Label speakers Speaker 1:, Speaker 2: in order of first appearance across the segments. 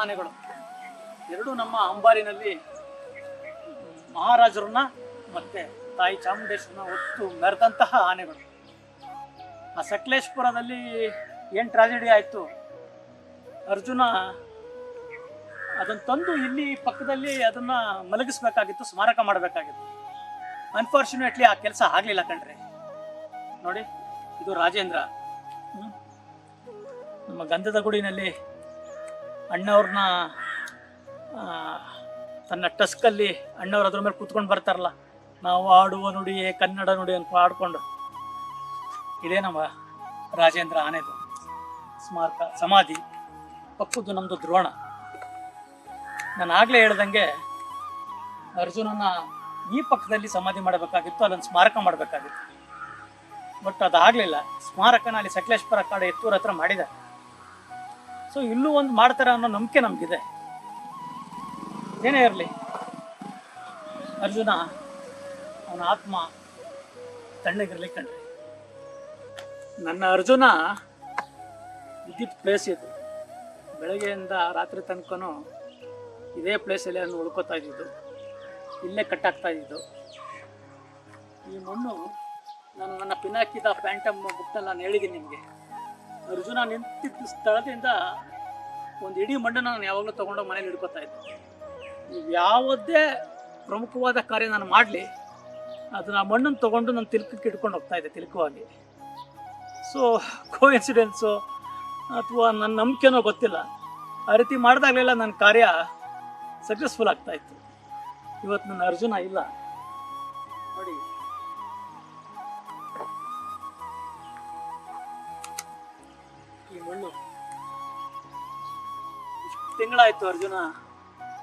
Speaker 1: ಆನೆಗಳು. ಎರಡು ನಮ್ಮ ಅಂಬಾರಿನಲ್ಲಿ ಮಹಾರಾಜರನ್ನ ಮತ್ತೆ ತಾಯಿ ಚಾಮುಂಡೇಶ್ವರನ ಒತ್ತು ಮೆರೆದಂತಹ ಆನೆಗಳು. ಆ ಸಕಲೇಶ್ಪುರದಲ್ಲಿ ಏನು ಟ್ರಾಜಿಡಿ ಆಯಿತು? ಅರ್ಜುನ ಅದನ್ನು ತಂದು ಇಲ್ಲಿ ಪಕ್ಕದಲ್ಲಿ ಅದನ್ನ ಮಲಗಿಸ್ಬೇಕಾಗಿತ್ತು, ಸ್ಮಾರಕ ಮಾಡಬೇಕಾಗಿತ್ತು. ಅನ್ಫಾರ್ಚುನೇಟ್ಲಿ ಆ ಕೆಲಸ ಆಗಲಿಲ್ಲ ಕಣ್ರಿ. ನೋಡಿ, ಇದು ರಾಜೇಂದ್ರ. ನಮ್ಮ ಗಂಧದ ಗುಡಿನಲ್ಲಿ ಅಣ್ಣವ್ರನ್ನ ತನ್ನ ಟಸ್ಕಲ್ಲಿ ಅಣ್ಣವ್ರು ಅದ್ರ ಮೇಲೆ ಕೂತ್ಕೊಂಡು ಬರ್ತಾರಲ್ಲ, ನಾವು ಆಡುವ ನುಡಿಯೇ ಕನ್ನಡ ನುಡಿ ಅಂತ ಆಡ್ಕೊಂಡು ಇದೇ ನಮ್ಮ ರಾಜೇಂದ್ರ ಆನೆದು? ಸ್ಮಾರಕ, ಸಮಾಧಿ, ಪಕ್ಕದ್ದು ನಮ್ಮದು ದ್ರೋಣ. ನಾನು ಆಗಲೇ ಹೇಳ್ದಂಗೆ ಅರ್ಜುನನ ಈ ಪಕ್ಕದಲ್ಲಿ ಸಮಾಧಿ ಮಾಡಬೇಕಾಗಿತ್ತು, ಅಲ್ಲೊಂದು ಸ್ಮಾರಕ ಮಾಡಬೇಕಾಗಿತ್ತು. ಬಟ್ ಅದಾಗಲಿಲ್ಲ. ಸ್ಮಾರಕನ ಅಲ್ಲಿ ಸಕಲೇಶ್ವರ ಕಾಡು ಎತ್ತೂರ ಹತ್ರ ಮಾಡಿದ್ದಾರೆ. ಸೊ ಇಲ್ಲೂ ಒಂದು ಮಾಡ್ತಾರೆ ಅನ್ನೋ ನಂಬಿಕೆ ನಮಗಿದೆ. ಏನೇ ಇರಲಿ. ಅರ್ಜುನ, ಅವನ ಆತ್ಮ ತಣ್ಣಗಿರಲಿ ಕಣ್ರಿ. ನನ್ನ ಅರ್ಜುನ ಇದ್ದಿದ್ದ ಪ್ಲೇಸ್ ಇದು. ಬೆಳಗ್ಗೆಯಿಂದ ರಾತ್ರಿ ತನಕನೂ ಇದೇ ಪ್ಲೇಸಲ್ಲಿ ಅವನು ಉಳ್ಕೋತಾ ಇದ್ದಿದ್ದು. ಇಲ್ಲೇ ಕಟ್ಟಾಗ್ತಾ ಇದ್ದಿದ್ದು. ಈ ಮಣ್ಣು ನಾನು ನನ್ನ ಪಿನಾಕಿದ ಪ್ಯಾಂಟಮ್ ಬುಕ್ನಲ್ಲಿ ನಾನು ಹೇಳಿದ್ದೀನಿ ನಿಮಗೆ. ಅರ್ಜುನ ನಿಂತಿದ್ದ ಸ್ಥಳದಿಂದ ಒಂದು ಇಡೀ ಮಣ್ಣನ್ನು ನಾನು ಯಾವಾಗಲೂ ತೊಗೊಂಡೋಗಿ ಮನೇಲಿ ಹಿಡ್ಕೋತಾ ಇದ್ದೆ. ಯಾವುದೇ ಪ್ರಮುಖವಾದ ಕಾರ್ಯ ನಾನು ಮಾಡಲಿ, ಅದನ್ನು ಆ ಮಣ್ಣನ್ನು ತೊಗೊಂಡು ನಾನು ತಿಲ್ಕಕ್ಕೆ ಇಟ್ಕೊಂಡು ಹೋಗ್ತಾ ಇದ್ದೆ ತಿಲ್ಕವಾಗಿ. ಸೊ ಕೋಇನ್ಸಿಡೆನ್ಸು ಅಥವಾ ನನ್ನ ನಂಬಿಕೆನೋ ಗೊತ್ತಿಲ್ಲ. ಆ ರೀತಿ ಮಾಡಿದಾಗಲೆಲ್ಲ ನನ್ನ ಕಾರ್ಯ ಸಕ್ಸಸ್ಫುಲ್ ಆಗ್ತಾಯಿತ್ತು ಇವತ್ತು ನನ್ನ ಅರ್ಜುನ ಇಲ್ಲ. ತಿಂಗಳಾಯ್ತು ಅರ್ಜುನ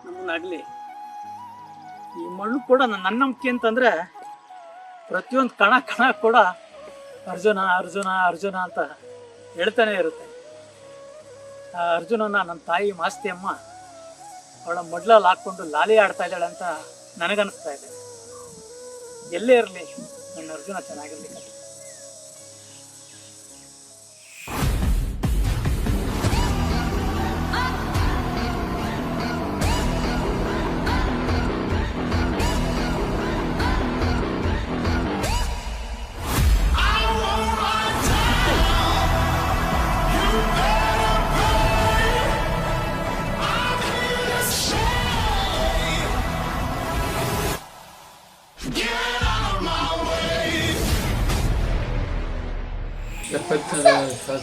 Speaker 1: ನಮ್ಮನ್ನಾಗಲಿ ಈ ಮಣ್ಣು ಕೂಡ ನನ್ನ ನಂಬಿಕೆ ಅಂತಂದ್ರೆ ಪ್ರತಿಯೊಂದು ಕಣ ಕಣ ಕೂಡ ಅರ್ಜುನ ಅರ್ಜುನ ಅರ್ಜುನ ಅಂತ ಹೇಳ್ತಾನೆ ಇರುತ್ತೆ. ಆ ಅರ್ಜುನನ ನನ್ನ ತಾಯಿ ಮಾಸ್ತಿ ಅಮ್ಮ ಅವಳ ಮೊಡ್ಲಲ್ಲಿ ಹಾಕ್ಕೊಂಡು ಲಾಲಿ ಆಡ್ತಾ ಇದ್ದಾಳೆ ಅಂತ ನನಗನ್ನಿಸ್ತಾ ಇದೆ. ಎಲ್ಲೇ ಇರಲಿ, ನನ್ನ ಅರ್ಜುನ ಚೆನ್ನಾಗಿರ್ಲಿ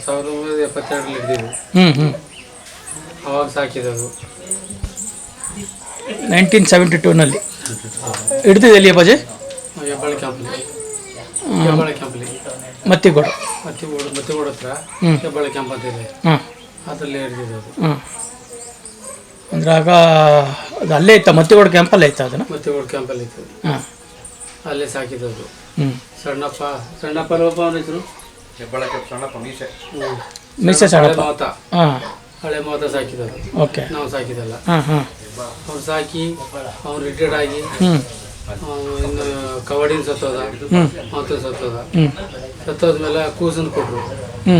Speaker 2: ಸಾವಿರದ ಒಂಬೈನೂರ ಎಪ್ಪತ್ತೆರಡರಲ್ಲಿ ಹಿಡಿದಿದ್ದು
Speaker 1: ಹ್ಞೂ ಹ್ಮ್.
Speaker 2: ಅವಾಗ ಸಾಕಿದವು
Speaker 1: ನೈನ್ಟೀನ್ ಸೆವೆಂಟಿ ಟೂನಲ್ಲಿ ಹಿಡ್ದಿದೆ ಎಲ್ಲಿ ಅಪ್ಪಾಜಿ?
Speaker 2: ಹೆಬ್ಬಾಳೆ ಕ್ಯಾಂಪಲ್ಲಿ ಹೆಬ್ಬಾಳೆ ಕ್ಯಾಂಪಲ್ಲಿ
Speaker 1: ಮತ್ತಿಗೋಡ.
Speaker 2: ಮತ್ತಿಗೋಡು ಮತ್ತಿಗೋಡು ಹತ್ರ
Speaker 1: ಹ್ಞೂ
Speaker 2: ಹೆಬ್ಬಾಳೆ ಕ್ಯಾಂಪ್ ಅಂತ ಇದೆ.
Speaker 1: ಹಾಂ
Speaker 2: ಅದರಲ್ಲಿ ಹಿಡಿದಿದ್ದು ಅದು.
Speaker 1: ಹಾಂ ಅಂದ್ರೆ ಆಗ ಅದು ಅಲ್ಲೇ ಇತ್ತ? ಮತ್ತಿಗೋಡ ಕ್ಯಾಂಪಲ್ಲೇ ಇತ್ತ ಅದನ್ನು?
Speaker 2: ಮತ್ತಿಗೋಡು ಕ್ಯಾಂಪಲ್ಲಿ ಇತ್ತು.
Speaker 1: ಹಾಂ
Speaker 2: ಅಲ್ಲೇ ಸಾಕಿದದು
Speaker 1: ಹ್ಞೂ
Speaker 2: ಸಣ್ಣಪ್ಪ ಸಣ್ಣಪ್ಪ ಒಬ್ಬ ಅವನ ಹೆಸರು
Speaker 3: ಹೆಬ್ಬಳಕ್ಕೆ ಸಣ್ಣಪ್ಪ ಮೀಸೆ.
Speaker 1: ಮೀಸೆ
Speaker 2: ಹಳೆ
Speaker 1: ಸಣ್ಣಪ್ಪ.
Speaker 2: ಮಾತ.
Speaker 1: ಹಾಂ.
Speaker 2: ಹಳೆ ಮಾತ ಸಾಕಿದದು
Speaker 1: ಓಕೆ.
Speaker 2: ನಾವು ಸಾಕಿದಲ್ಲ
Speaker 1: ಹಾಂ ಹಾಂ.
Speaker 2: ಅವ್ನು ಸಾಕಿ ಅವ್ನು ರಿಟೈರ್ಡ್ ಆಗಿ
Speaker 1: ಹ್ಞೂ
Speaker 2: ಅವ್ನು ಇನ್ನು ಕಬಡ್ಡಿನ ಸತ್ತೋದ
Speaker 1: ಹ್ಞೂ
Speaker 2: ಮಾತು ಸತ್ತೋದ.
Speaker 1: ಹ್ಞೂ
Speaker 2: ಸತ್ತೋದ್ಮೇಲೆ ಕೂಸನ್ನು ಕೊಟ್ಟರು
Speaker 1: ಹ್ಞೂ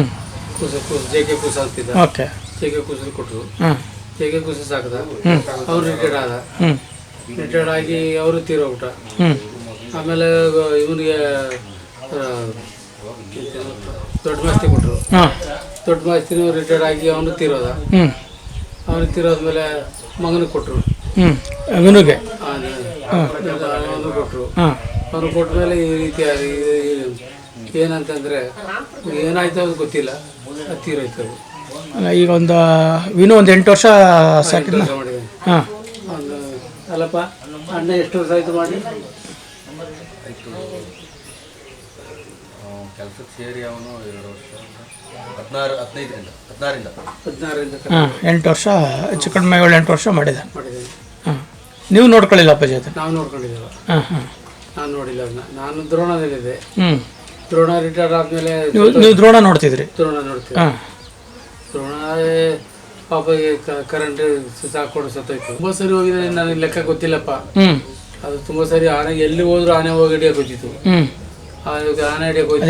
Speaker 2: ಕೂಸು ಕೂಸು ಜೆ ಕೆ ಕೂಸು ಅಂತಿದ್ದ
Speaker 1: ಓಕೆ.
Speaker 2: ಜೆ ಕೆ ಕೂಸನ್ನು ಕೊಟ್ಟರು
Speaker 1: ಹಾಂ.
Speaker 2: ಜೆ ಕೆ ಕೂಸು ಸಾಕದ. ಅವ್ರು ರಿಟೈರ್ಡ್ ಆದ.
Speaker 1: ಹ್ಞೂ
Speaker 2: ರಿಟೈರ್ಡ್ ಆಗಿ ಅವರು ತೀರೋಗ್ಬಿಟ್ಟ.
Speaker 1: ಹ್ಞೂ
Speaker 2: ಆಮೇಲೆ ಇವನಿಗೆ ದೊಡ್ಡ ಮಾಸ್ತಿ ಕೊಟ್ಟರು
Speaker 1: ಹಾಂ.
Speaker 2: ದೊಡ್ಡ ಮಾಸ್ತಿನೂ ರಿಟೈರ್ಡ್ ಆಗಿ ಅವನು ತೀರೋದ.
Speaker 1: ಹ್ಞೂ
Speaker 2: ಅವನಿಗೆ ತೀರೋದ್ಮೇಲೆ ಮಗನಿಗೆ? ಕೊಟ್ಟರು
Speaker 1: ಹ್ಞೂ ಅವನಿಗೆ
Speaker 2: ಅವನು ಕೊಟ್ಟರು ಅವನು ಕೊಟ್ಟ ಮೇಲೆ ಈ ರೀತಿ ಏನಂತಂದರೆ ಏನಾಯ್ತು ಅದು ಗೊತ್ತಿಲ್ಲ. ಅದು ತೀರೋಯ್ತು ಅದು.
Speaker 1: ಈಗ ಒಂದು ವಿನು ಒಂದು ಎಂಟು ವರ್ಷ ಸಾಕಿದ್ನ? ಹಾಂ.
Speaker 2: ಒಂದು ಅಲ್ಲಪ್ಪ ಅಣ್ಣ ಎಷ್ಟು ವರ್ಷ ಆಯ್ತು ಮಾಡಿ?
Speaker 3: ಕೆಲಸಕ್ಕೆ ಸೇರಿ ಅವನು ಎರಡು ವರ್ಷ ಹದಿನಾರು ಹದಿನೈದರಿಂದ ಹದಿನಾರಿಂದ.
Speaker 2: ಹದಿನಾರರಿಂದ
Speaker 1: ಹಾಂ ಎಂಟು ವರ್ಷ ಹೆಚ್ಚು ಕಡಿಮೆ ಏಳು ಎಂಟು ವರ್ಷ ಮಾಡಿದೆ
Speaker 2: ಮಾಡಿದ್ದೇನೆ
Speaker 1: ಹಾಂ ನೀವು ನೋಡ್ಕೊಳ್ಳಿಲ್ಲ ಅಪ್ಪಾಜಿ ಅದನ್ನು?
Speaker 2: ನಾವು ನೋಡ್ಕೊಂಡಿದ್ದೇವೆ.
Speaker 1: ಹಾಂ ಹಾಂ
Speaker 2: ನಾನು ನೋಡಿಲ್ಲ ಅದನ್ನ. ನಾನು ದ್ರೋಣದಲ್ಲಿದ್ದೆ.
Speaker 1: ಹ್ಞೂ
Speaker 2: ದ್ರೋಣ ರಿಟೈರ್ಡ್ ಆದಮೇಲೆ
Speaker 1: ನೀವು ನೀವು ದ್ರೋಣ ನೋಡ್ತಿದ್ರಿ?
Speaker 2: ದ್ರೋಣ ನೋಡ್ತೀವಿ.
Speaker 1: ಹಾಂ
Speaker 2: ದ್ರೋಣ ಪಾಪ ಕರೆಂಟ್ ಸಾಕೊಂಡು ಸತ್ತೋಯ್ತು. ತುಂಬ ಸರಿ ಹೋಗಿದೆ ನನಗೆ ಲೆಕ್ಕ ಗೊತ್ತಿಲ್ಲಪ್ಪ.
Speaker 1: ಹ್ಞೂ
Speaker 2: ಅದು ತುಂಬ ಸರಿ ಆನೆ ಎಲ್ಲಿ ಹೋದ್ರು ಆನೆ ಹೋಗಿ ಗೊತ್ತಿತ್ತು. ಹೋಗಿತ್ತು
Speaker 1: ಹ್ಮ್.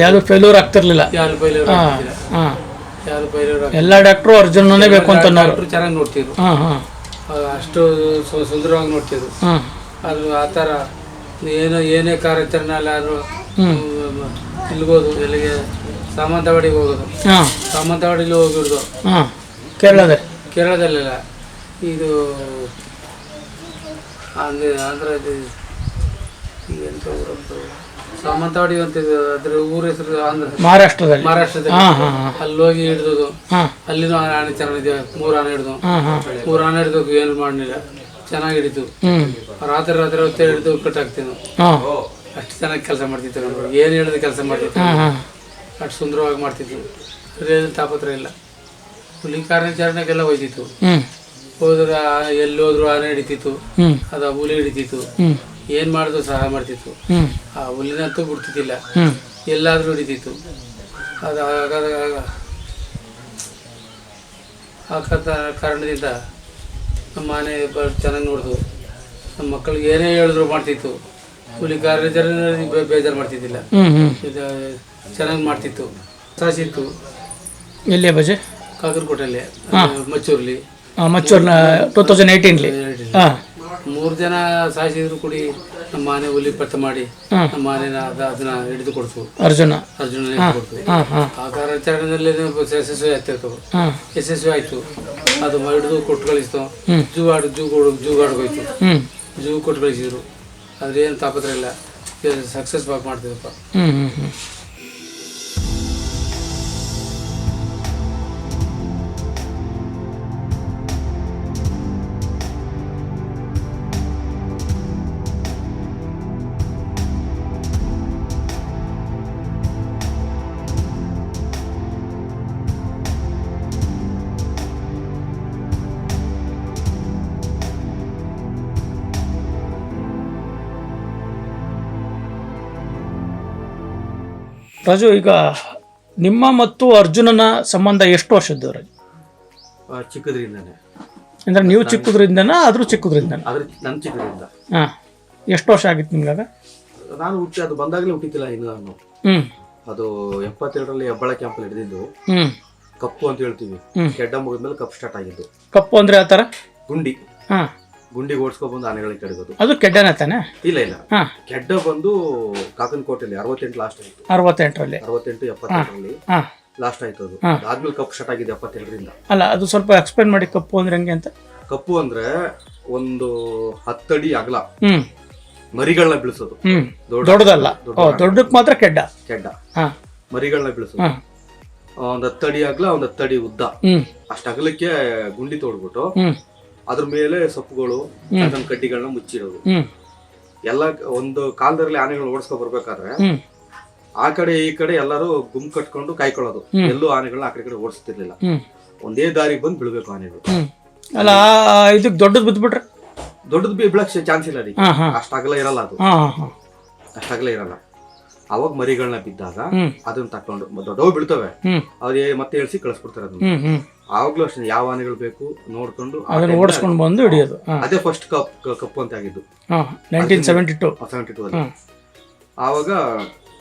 Speaker 1: ಯಾವುದು ಫೇಲ್ಯೂರ್ ಆಗ್ತಿರ್ಲಿಲ್ಲ.
Speaker 2: ಯಾರು ಯಾರು
Speaker 1: ಎಲ್ಲ ಡಾಕ್ಟ್ರು ಅರ್ಜುನನೇ ಬೇಕು ಅಂತ
Speaker 2: ಚೆನ್ನಾಗಿ ನೋಡ್ತಿದ್ರು. ಅಷ್ಟು ಸುಂದರವಾಗಿ ನೋಡ್ತಿದ್ರು. ಅದು ಆ ಥರ ಏನೋ ಏನೇ ಕಾರ್ಯಾಚರಣೆ ಅಲ್ಲ ಆದರೂ ಇಲ್ಗೋದು ಎಲ್ಲಿಗೆ ಸಾಮಂತವಾಡಿಗೆ ಹೋಗೋದು. ಸಾಮಂತವಾಡಿಲಿ ಹೋಗಿಡ್ದು
Speaker 1: ಕೇರಳದ?
Speaker 2: ಕೇರಳದಲ್ಲೆಲ್ಲ. ಇದು ಆಂಧ್ರ ಆಂಧ್ರ ಸಾಮಂತವಾಡಿ ಅಂತ ಇದು ಅದ್ರ ಊರ ಹೆಸರು ಆಂಧ್ರ
Speaker 1: ಮಹಾರಾಷ್ಟ್ರದಲ್ಲಿ.
Speaker 2: ಮಹಾರಾಷ್ಟ್ರದಲ್ಲಿ.
Speaker 1: ಹಾ ಹಾ ಹಾ.
Speaker 2: ಅಲ್ಲಿ ಹೋಗಿ ಹಿಡಿದು
Speaker 1: ಹಾ.
Speaker 2: ಅಲ್ಲಿನೂ ಆನೆ ಚೆನ್ನಾಗಿದೆ ಮೂರು ಆನೆ ಹಿಡಿದು.
Speaker 1: ಮೂರ ಹಾ.
Speaker 2: ಮೂರು ಆನೆ ಹಿಡ್ದು ಏನು ಮಾಡಲಿಲ್ಲ. ಚೆನ್ನಾಗಿ ಹಿಡಿತು ರಾತ್ರಿ ರಾತ್ರಿ ಹೊತ್ತು ಹಿಡಿದು ಕಟ್ಟಾಕ್ತಿದ್ವು
Speaker 1: ಹಾ.
Speaker 2: ಅಷ್ಟು ಚೆನ್ನಾಗಿ ಕೆಲಸ ಮಾಡ್ತಿತ್ತು ನಮ್ಗೆ. ಏನು ಹೇಳಿದ ಕೆಲಸ ಮಾಡ್ತಿತ್ತು.
Speaker 1: ಹಾ ಹಾ.
Speaker 2: ಅಷ್ಟು ಸುಂದರವಾಗಿ ಮಾಡ್ತಿದ್ವಿ ಅದ್ರೇನು ತಾಪತ್ರ ಇಲ್ಲ. ಹುಲಿ ಕಾರ್ಯಾಚರಣೆಗೆಲ್ಲ ಹೋಯ್ತಿತ್ತು.
Speaker 1: ಹ್ಮ್.
Speaker 2: ಹೋದ್ರೆ ಆ- ಎಲ್ಲಿ ಹೋದ್ರು ಆನೆ ಹಿಡಿತಿತ್ತು. ಅದ ಅದು ಹುಲಿ ಹಿಡಿತಿತ್ತು. ಏನು ಮಾಡಿದ್ರು ಸಹಾಯ ಮಾಡ್ತಿತ್ತು. ಆ ಹುಲ್ಲಿನಂತೂ ಬಿಡ್ತಿದ್ದಿಲ್ಲ. ಎಲ್ಲಾದ್ರೂ ಹಿಡಿತಿತ್ತು ಅದು ಆ ಕಾರಣದಿಂದ ನಮ್ಮ ಮನೆ ಚೆನ್ನಾಗಿ ನೋಡಿದ್ವು ನಮ್ಮ ಮಕ್ಕಳಿಗೆ ಏನೇ ಹೇಳಿದ್ರು ಮಾಡ್ತಿತ್ತು. ಹುಲಿ ಬೇ- ಬೇಜಾರು ಮಾಡ್ತಿದ್ದಿಲ್ಲ. ಇದು ಚೆನ್ನಾಗಿ ಮಾಡ್ತಿತ್ತು. ಸಾಸಿತ್ತು.
Speaker 1: ಎಲ್ಲೇ ಬಜೆ
Speaker 2: ಕಾಕರಕೋಟೆಯಲ್ಲಿ ಮಚ್ಚೂರ್ಲಿ.
Speaker 1: ಮಚ್ಚೂರ್ನ ಟೂ ತೌಸಂಡ್ ಏಯ್ಟೀನ್ಲಿ. ಹಾ.
Speaker 2: ಮೂರು ಜನ ಸಾಯಿಸಿದ್ರು ಕೂಡಿ ನಮ್ಮ ಮನೆ ಹುಲಿ ಪತ್ತೆ ಮಾಡಿ ನಮ್ಮ ಮನೆನ ಅದ ಅದನ್ನ ಹಿಡಿದು ಕೊಡ್ತು.
Speaker 1: ಅರ್ಜುನ.
Speaker 2: ಅರ್ಜುನ ಕೊಡ್ತು. ಆ ಕಾರ್ಯಾಚರಣೆಯಲ್ಲಿ ಯಶಸ್ವಿ ಆಗ್ತಿರ್ತವೆ ಯಶಸ್ವಿ ಆಯ್ತು. ಅದು ಹಿಡಿದು ಕೊಟ್ಟು ಕಳಿಸ್ತು. ಜೂ ಆಡು ಜೂ ಜೂ ಆಡ್ಗೋಯ್ತು ಜೂ ಕೊಟ್ಟು ಕಳಿಸಿದ್ರು. ಅದ್ರ ಏನು ತಾಪತ್ರ ಇಲ್ಲ. ಸಕ್ಸಸ್ ಬಾಕ್ ಮಾಡ್ತಿದ್ದಪ್ಪ
Speaker 1: ರಾಜು ಈಗ ನಿಮ್ಮ ಮತ್ತು ಅರ್ಜುನನ ಸಂಬಂಧ ಎಷ್ಟು ವರ್ಷದ್ದು ರಾಜು
Speaker 3: ಚಿಕ್ಕದ್ರಿಂದಾನೆ.
Speaker 1: ಅಂದ್ರೆ ನೀವು ಚಿಕ್ಕದ್ರಿಂದನ ಆದ್ರೂ ಚಿಕ್ಕದ್ರಿಂದನ?
Speaker 3: ಆದ್ರೆ ನನ್ನ ಚಿಕ್ಕದ್ರಿಂದ.
Speaker 1: ಹಾ. ಎಷ್ಟು ವರ್ಷ ಆಗಿತ್ತು ನಿಮ್ಗಾಗ
Speaker 3: ನಾನು ಹುಟ್ಟಿ ಅದು ಬಂದಾಗಲೇ ಹುಟ್ಟಿತಿಲ್ಲ ಇನ್ನು ನಾನು.
Speaker 1: ಹ್ಮ್.
Speaker 3: ಅದು ಎಪ್ಪತ್ತೆರಡರಲ್ಲಿ ಹೆಬ್ಬಾಳ ಕ್ಯಾಂಪಲ್ಲಿ ಹಿಡಿದಿದ್ದು.
Speaker 1: ಹ್ಮ್.
Speaker 3: ಕಪ್ಪು ಅಂತ ಹೇಳ್ತೀವಿ. ಕೆಡ್ಡ ಮುಗಿದ್ಮೇಲೆ ಕಪ್ ಸ್ಟಾರ್ಟ್ ಆಗಿದ್ದು.
Speaker 1: ಕಪ್ಪು ಅಂದ್ರೆ ಆ ಥರ?
Speaker 3: ಗುಂಡಿ.
Speaker 1: ಹಾ.
Speaker 3: ಗುಂಡಿಗೆ ಓಡಿಸ್ಕೊಬಂದು ಆನೆಗಳಿಗೆ ಕಡಿಯೋದು
Speaker 1: ಅದು ಕೆಡ್ಡನ ತಾನೆ?
Speaker 3: ಇಲ್ಲ ಇಲ್ಲ.
Speaker 1: ಹಾ.
Speaker 3: ಕೆಡ್ಡ ಬಂದು ಕಾಕನಕೋಟೆಯಲ್ಲಿ ಅರವತ್ತೆಂಟು ಲಾಸ್ಟ್ ಆಯ್ತು.
Speaker 1: ಅರವತ್ತೆಂಟರಲ್ಲಿ?
Speaker 3: ಅರವತ್ತೆಂಟು ಎಪ್ಪತ್ತೆಂಟರಲ್ಲಿ
Speaker 1: ಹಾ.
Speaker 3: ಲಾಸ್ಟ್ ಆಯ್ತು ಅದು. ಅದಾದ್ಮೇಲೆ ಕಪ್ ಶಟ್ ಆಗಿದೆ ಎಪ್ಪತ್ತೆರಡರಿಂದ
Speaker 1: ಅಲ್ಲ ಅದು ಸ್ವಲ್ಪ ಎಕ್ಸ್ಪ್ಲೇನ್ ಮಾಡಿ ಕಪ್ಪು ಅಂದ್ರೆ ಹೆಂಗೆ ಅಂತ.
Speaker 3: ಕಪ್ಪು ಅಂದ್ರೆ ಒಂದು ಹತ್ತಡಿ ಅಗಲ.
Speaker 1: ಹ್ಮ್.
Speaker 3: ಮರಿಗಳನ್ನ ಬೀಳಿಸೋದು.
Speaker 1: ಹ್ಮ್. ದೊಡ್ಡದಲ್ಲ. ಓ ದೊಡ್ಡಕ್ಕೆ ಮಾತ್ರ ಕೆಡ್ಡ?
Speaker 3: ಕೆಡ್ಡ.
Speaker 1: ಹಾ.
Speaker 3: ಮರಿಗಳನ್ನ ಬೀಳಿಸೋದು.
Speaker 1: ಹಾ.
Speaker 3: ಒಂದ್ ಹತ್ತಡಿ ಅಗಲ ಒಂದ್ ಹತ್ತಡಿ ಉದ್ದ.
Speaker 1: ಹ್ಮ್.
Speaker 3: ಅಷ್ಟ ಅಗಲಕ್ಕೆ ಗುಂಡಿ ತೋಡ್ಬಿಟ್ಟು ಅದ್ರ ಮೇಲೆ ಸೊಪ್ಪುಗಳು ಅದನ್ನ ಕಡ್ಡಿಗಳನ್ನ ಮುಚ್ಚಿಡೋದು. ಎಲ್ಲ ಒಂದು ಕಾಲದಲ್ಲಿ ಆನೆಗಳು ಓಡಿಸ್ಕೊ ಬರ್ಬೇಕಾದ್ರೆ ಆ ಕಡೆ ಈ ಕಡೆ ಎಲ್ಲರೂ ಗುಮ್ ಕಟ್ಕೊಂಡು ಕಾಯ್ಕೊಳ್ಳೋದು. ಎಲ್ಲೂ ಆನೆಗಳನ್ನ ಆ ಕಡೆ ಕಡೆ ಓಡಿಸ್ತಿರ್ಲಿಲ್ಲ. ಒಂದೇ ದಾರಿಗೆ ಬಂದು ಬೀಳ್ಬೇಕು ಆನೆಗಳು.
Speaker 1: ಅಲ್ಲ ಇದಕ್ಕೆ ದೊಡ್ಡದು ಬಿದ್ಬಿಟ್ರೆ?
Speaker 3: ದೊಡ್ಡದು ಬಿ ಬೀಳಕ್ ಚಾನ್ಸ್ ಇಲ್ಲ ಅದಕ್ಕೆ
Speaker 1: ಹಾ ಹಾ.
Speaker 3: ಅಷ್ಟ ಅಗಲ ಇರಲ್ಲ ಅದು.
Speaker 1: ಹಾ ಹಾ
Speaker 3: ಅಷ್ಟ ಅಗಲ ಇರಲ್ಲ. ಅವಾಗ ಮರಿಗಳನ್ನ ಬಿದ್ದಾಗ ಅದನ್ನ ತಕೊಂಡು ದೊಡ್ಡವು ಬೀಳ್ತವೆ.
Speaker 1: ಹ್ಮ್.
Speaker 3: ಅವ್ರಿಗೆ ಮತ್ತೆ ಎಳ್ಸಿ ಕಳಿಸ್ಬಿಡ್ತಾರೆ ಅದನ್ನ. ಆವಾಗ್ಲೂ ಅಷ್ಟೇ ಯಾವ ಆನೆಗಳು ಬೇಕು ನೋಡ್ಕೊಂಡು ಆ
Speaker 1: ಅದನ್ನ
Speaker 3: time
Speaker 1: ಓಡಿಸ್ಕೊಂಡು ಬಂದು ಹಿಡಿಯೋದು. ಹಾ
Speaker 3: ಅದೇ ಫಸ್ಟ್ ಕಪ್ ಕಪ್ ಅಂತ ಆಗಿದ್ದು.
Speaker 1: ಹಾ nineteen seventy two
Speaker 3: seventy two ಅಲ್ಲಿ ಆವಾಗ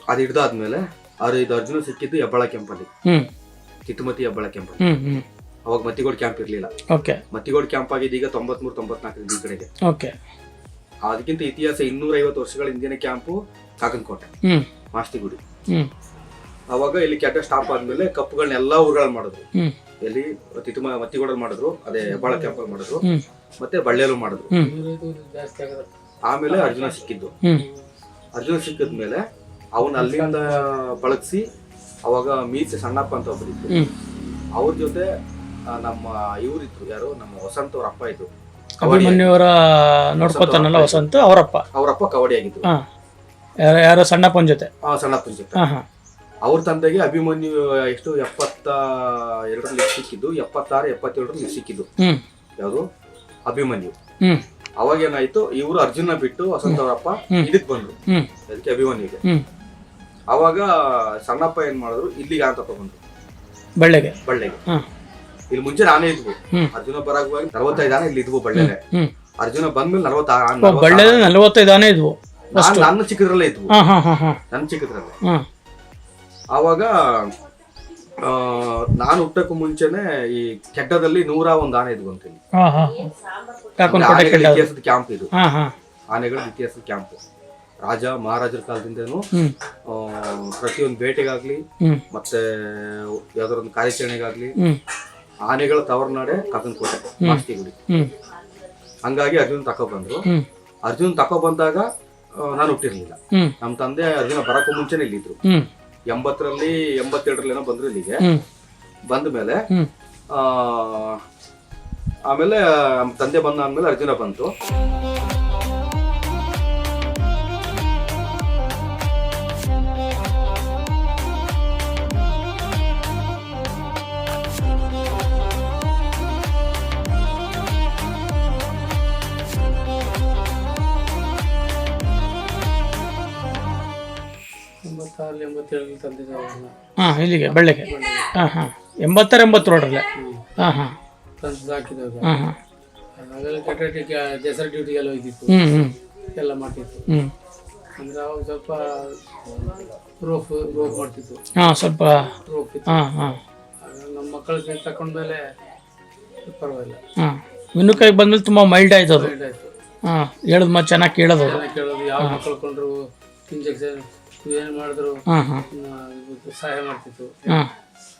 Speaker 3: ಅದು ಹಿಡ್ದಾದ್ಮೇಲೆ ಅವ್ರು ಇದು ಅರ್ಜುನ ಸಿಕ್ಕಿದ್ದು ಹೆಬ್ಬಾಳ ಕ್ಯಾಂಪಲ್ಲಿ
Speaker 1: ಅಲ್ಲಿ
Speaker 3: ಕಿತ್ತುಮತಿ ಹೆಬ್ಬಾಳ ಕ್ಯಾಂಪಲ್ಲಿ
Speaker 1: ಹ್ಮ್ ಹ್ಮ್.
Speaker 3: ಅವಾಗ ಮತ್ತಿಗೋಡ್ ಕ್ಯಾಂಪ್ ಇರ್ಲಿಲ್ಲ.
Speaker 1: ಓಕೆ.
Speaker 3: ಮತ್ತಿಗೋಡ್ ಕ್ಯಾಂಪ್ ಆಗಿದ್ದು ಈಗ ತೊಂಬತ್ಮೂರು ನಾಲ್ಕು ಈ ಕಡೆಗೆ.
Speaker 1: ಓಕೆ.
Speaker 3: ಅದಕ್ಕಿಂತ ಇತಿಹಾಸ ಇನ್ನೂರ ಐವತ್ತು ವರ್ಷಗಳ ಹಿಂದಿನ ಕ್ಯಾಂಪು ಕಾಕನಕೋಟೆ. ಮಾಸ್ತಿಗುಡಿ. ಅವಾಗ ಇಲ್ಲಿ ಕೆಟ್ಟ ಸ್ಟಾಪ್ ಆದ್ಮೇಲೆ ಕಪ್ಪುಗಳನ್ನ ಎಲ್ಲಾ ಊರುಗಳಲ್ಲಿ ಮಾಡಿದ್ರು. ಎಲ್ಲಿ ತಿತುಮ ಮತ್ತಿಗೋಡಲ್ಲಿ ಮಾಡಿದ್ರು ಅದೇ ಹೆಬ್ಬಾಳ ಕ್ಯಾಂಪಲ್ಲಿ ಮಾಡಿದ್ರು ಮತ್ತೆ ಬಳ್ಳಿಯಲ್ಲೂ ಮಾಡಿದ್ರು. ಆಮೇಲೆ ಅರ್ಜುನ ಸಿಕ್ಕಿದ್ದು. ಅರ್ಜುನ ಸಿಕ್ಕಿದ್ಮೇಲೆ ಅವನ ಅಲ್ಲಿಂದ ಬಳಗಿಸಿ ಅವಾಗ ಮೀಸೆ ಸಣ್ಣಪ್ಪ ಅಂತ ಒಬ್ಬರಿದ್ರು
Speaker 1: ಹ್ಮ್.
Speaker 3: ಅವ್ರ ಜೊತೆ ನಮ್ಮ ಇವರಿದ್ರು ಯಾರು? ನಮ್ಮ ವಸಂತ ಅವ್ರ ಅಪ್ಪ ಇದ್ರು. ಕಬಡ್ಡಿ
Speaker 1: ಅಭಿಮನ್ಯುವರ ನೋಡ್ಕೊತಾನಲ್ಲ ವಸಂತ ಅವರಪ್ಪ.
Speaker 3: ಅವರಪ್ಪ ಕಬಡ್ಡಿ ಆಗಿದ್ರು.
Speaker 1: ಯಾರೋ ಸಣ್ಣಪ್ಪನ ಜೊತೆ.
Speaker 3: ಆ ಸಣ್ಣಪ್ಪನ ಜೊತೆ. ಅವ್ರ ತಂದೆಗೆ ಅಭಿಮನ್ಯು ಎಷ್ಟು ಎಪ್ಪತ್ತ ಎರಡರಲ್ಲಿ ಸಿಕ್ಕಿದ್ದು ಎಪ್ಪತ್ತಾರು ಎಪ್ಪತ್ತೇಳರಲ್ಲಿ ಸಿಕ್ಕಿದ್ದು. ಯಾವುದು? ಅಭಿಮನ್ಯು. ಅವಾಗ ಏನಾಯ್ತು? ಇವರು ಅರ್ಜುನ ಬಿಟ್ಟು ವಸಂತ ಅವರಪ್ಪ. ಇದಕ್ ಬಂದ್ರು. ಅದಕ್ಕೆ ಅಭಿಮನ್ಯುಗೆ. ಅವಾಗ ಸಣ್ಣಪ್ಪ ಏನ್ ಮಾಡಿದ್ರು? ಇಲ್ಲಿಗೆ ಅಂತ ತಗೊಂಡ್ರು.
Speaker 1: ಬಳ್ಳೆಗೆ.
Speaker 3: ಬಳ್ಳೆಗೆ. ಇಲ್ಲಿ ಮುಂಚೆ ನಾನೇ ಇದ್ವು. ಅರ್ಜುನ ಬರಾಗುವಾಗ ನಲವತ್ತೈದು ಆನೆ ಇಲ್ಲಿ ಇದ್ವು ಬಳ್ಳೆಲೆ. ಅರ್ಜುನ ಬಂದ್ಮೇಲೆ ನಲವತ್ತ
Speaker 1: ಬಳ್ಳೆ ನಲವತ್ತೈದು ಆನೆ ಇದ್ವು.
Speaker 3: ನನ್ನ ಚಿಕ್ಕದ್ರಲ್ಲೇ ಇದ್ವು. ನನ್ನ ಚಿಕ್ಕದ್ರಲ್ಲೇ. ಆವಾಗ ಆ, ನಾನು ಹುಟ್ಟಕ್ಕೂ ಮುಂಚೆನೆ ಈ ಕೆಟ್ಟದಲ್ಲಿ ನೂರ ಒಂದ್ ಆನೆ ಇದ್ವು ಅಂತೇಳಿ
Speaker 1: ಹಾ ಹಾ. ಕಾಕೊಂಡ್ ಕೋಟೆ
Speaker 3: ಆನೆಗಳ ಇತಿಹಾಸದ ಕ್ಯಾಂಪ್ ಇದು.
Speaker 1: ಹಾ ಹಾ.
Speaker 3: ಆನೆಗಳ ಇತಿಹಾಸದ ಕ್ಯಾಂಪ್ ರಾಜ ಮಹಾರಾಜರ ಕಾಲದಿಂದೇನು ಪ್ರತಿಯೊಂದು ಬೇಟೆಗಾಗ್ಲಿ ಮತ್ತೆ ಯಾವ್ದಾರ ಒಂದು ಕಾರ್ಯಾಚರಣೆಗಾಗ್ಲಿ ಆನೆಗಳ ತವರ್ನಾಡೆ ಕಾಕನಕೋಟೆ ಮಾಸ್ತಿಗುಡಿ
Speaker 1: ಗುಡಿ.
Speaker 3: ಹಂಗಾಗಿ ಅರ್ಜುನ್ ತಕೊ ಬಂದ್ರು
Speaker 1: ಹ್ಮ್.
Speaker 3: ಅರ್ಜುನ್ ತಕೊ ಬಂದಾಗ ಆ, ನಾನು ಹುಟ್ಟಿರ್ಲಿಲ್ಲ.
Speaker 1: ನಮ್
Speaker 3: ನಮ್ಮ ತಂದೆ ಅರ್ಜುನ ಬರಕ್ಕೂ ಮುಂಚೆನೆ ಇಲ್ಲಿದ್ರು. ಎಂಬತ್ತರಲ್ಲಿ ಎಂಬತ್ತೆರಡರಲ್ಲಿ ಏನೋ ಬಂದ್ರು ಇಲ್ಲಿಗೆ. ಬಂದ ಮೇಲೆ ಆಮೇಲೆ ತಂದೆ ಬಂದ ಆದ್ಮೇಲೆ ಅರ್ಜುನ ಬಂತು.
Speaker 2: ತಂದಿದ್ದೆ ಅವ್ರನ್ನ.
Speaker 1: ಹಾ ಇಲ್ಲಿಗೆ ಬೆಳ್ಳಗೆ. ಹಾ ಹಾ. ಎಂಬತ್ತರ ಎಂಬತ್ತೇಳರಲ್ಲೇ ಹಾ ಹಾ.
Speaker 2: ತಂದು
Speaker 1: ಹಾ ಹಾ.
Speaker 2: ದಸರಾ ಡ್ಯೂಟಿಗೆಲ್ಲ ಹೋಯ್ತಿತ್ತು
Speaker 1: ಹ್ಮ್ ಹ್ಮ್.
Speaker 2: ಎಲ್ಲ ಮಾಡ್ತಿತ್ತು.
Speaker 1: ಹ್ಞೂ
Speaker 2: ಅಂದ್ರೆ ಅವಾಗ ಸ್ವಲ್ಪ ರೋಪ್ ರೋಪ್ ಮಾಡ್ತಿತ್ತು.
Speaker 1: ಹಾ ಸ್ವಲ್ಪ
Speaker 2: ರೋಪ್ ಇತ್ತು.
Speaker 1: ಹಾ
Speaker 2: ನಮ್ಮ ಮಕ್ಕಳಿಗೆ ತಕೊಂಡ್ಮೇಲೆ ಪರವಾಗಿಲ್ಲ.
Speaker 1: ಹಾ. ಕೈ ಬಂದ್ಮೇಲೆ ತುಂಬಾ ಮೈಲ್ಡ್ ಆಯ್ತು ಅದು
Speaker 2: Mind ಆಯ್ತು.
Speaker 1: ಹಾ ಹೇಳದ್ ಮತ್ತೆ ಚೆನ್ನಾಗಿ ಕೇಳೋದು
Speaker 2: ಕೇಳೋದು. ಯಾವ ಮಕ್ಕಳು ಕೊಂಡ್ರು ಇಂಜೆಕ್ಷನ್ ಏನು ಮಾಡಿದ್ರು
Speaker 1: ಹಾ ಹಾ.
Speaker 2: ಸಹಾಯ ಮಾಡ್ತಿತ್ತು.
Speaker 1: ಹಾ.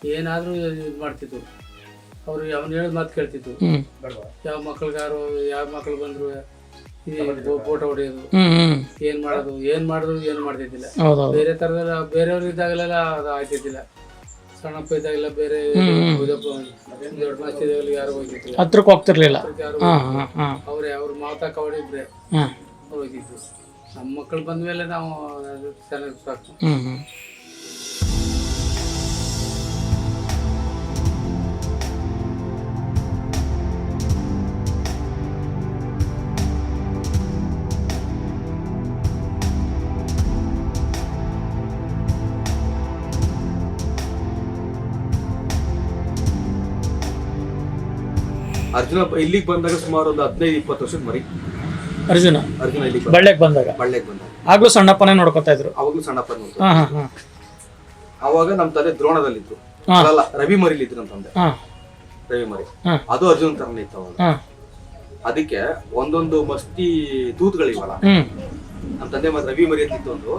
Speaker 2: ಏನಾದರೂ ಇದು ಮಾಡ್ತಿತ್ತು. ಅವ್ರು ಅವನು ಹೇಳಿದ ಮಾತು ಕೇಳ್ತಿತ್ತು.
Speaker 1: ಹ್ಮ್.
Speaker 2: ಯಾವ ಮಕ್ಳಿಗಾರು ಯಾವ ಮಕ್ಳು ಬಂದ್ರು ಫೋಟೋ ಹೊಡೆಯೋದು
Speaker 1: ಹ್ಮ್ ಹ್ಮ್.
Speaker 2: ಏನ್ ಮಾಡೋದು ಏನ್ ಮಾಡಿದ್ರು ಏನು ಮಾಡ್ತಿದ್ದಿಲ್ಲ.
Speaker 1: ಹೌದೌದು.
Speaker 2: ಬೇರೆ ತರದಲ್ಲ ಬೇರೆಯವ್ರು ಇದ್ದಾಗಲೆಲ್ಲ ಅದು ಆಗ್ತಿದ್ದಿಲ್ಲ. ಸಣ್ಣಪ್ಪ ಇದ್ದಾಗೆಲ್ಲ ಬೇರೆ ದೊಡ್ಡ ಮಾಸ್ತಿ ಇದ್ದಾಗಲೆಲ್ಲ ಯಾರು ಹೋಗ್ತಿದ್ದಿಲ್ಲ.
Speaker 1: ಹತ್ರಕ್ಕೆ ಹೋಗ್ತಿರ್ಲಿಲ್ಲ.
Speaker 2: ಯಾರು
Speaker 1: ಹಾ ಹಾ ಹಾ.
Speaker 2: ಅವರೇ ಅವ್ರ ಮಾತಾ ಕವಡಿ ಇದ್ರೆ
Speaker 1: ಹಾ.
Speaker 2: ನಮ್ಮ ಮಕ್ಕಳು ಬಂದ ಮೇಲೆ ನಾವು ಅದು ಚೆನ್ನಾಗಿ ಸಾಕು.
Speaker 1: ಹ್ಮ್ ಹ್ಮ್.
Speaker 3: ಅರ್ಜುನ ಇಲ್ಲಿಗೆ ಬಂದಾಗ ಸುಮಾರು ಒಂದು ಹದಿನೈದು ಇಪ್ಪತ್ತು ವರ್ಷದ ಮರಿ.
Speaker 1: ಅರ್ಜುನ?
Speaker 3: ಅರ್ಜುನ ಇಲ್ಲಿ
Speaker 1: ಬೆಳ್ಳಗೆ ಬಂದಾಗ?
Speaker 3: ಬಳ್ಳೆಗೆ ಬಂದಾಗ
Speaker 1: ಆಗ್ಲೂ ಸಣ್ಣಪ್ಪನೇ ನೋಡ್ಕೊತಾ ಇದ್ರು.
Speaker 3: ಅವಾಗಲೂ ಸಣ್ಣಪ್ಪ ನೋಡ್ತಾರೆ
Speaker 1: ಹಾ ಹಾ ಹಾ.
Speaker 3: ಅವಾಗ ನಮ್ಮ ತಂದೆ ದ್ರೋಣದಲ್ಲಿದ್ರು.
Speaker 1: ಹಾ.
Speaker 3: ಅಲ್ಲ ರವಿ ಮರಿಲಿದ್ರು ನಮ್ಮ ತಂದೆ.
Speaker 1: ಹಾ.
Speaker 3: ರವಿ ಮರಿ.
Speaker 1: ಹಾ.
Speaker 3: ಅದು ಅರ್ಜುನ್ ತರನೇ ಇತ್ತು ಅವಾಗ.
Speaker 1: ಹಾ.
Speaker 3: ಅದಕ್ಕೆ ಒಂದೊಂದು ಮಸ್ತಿ ತೂತ್ಗಳಿವಲ್ಲ
Speaker 1: ಹ್ಮ್.
Speaker 3: ನಮ್ಮ ತಂದೆ ಮತ್ತೆ ರವಿ ಮರಿ ಅಂತಿತ್ತು ಒಂದು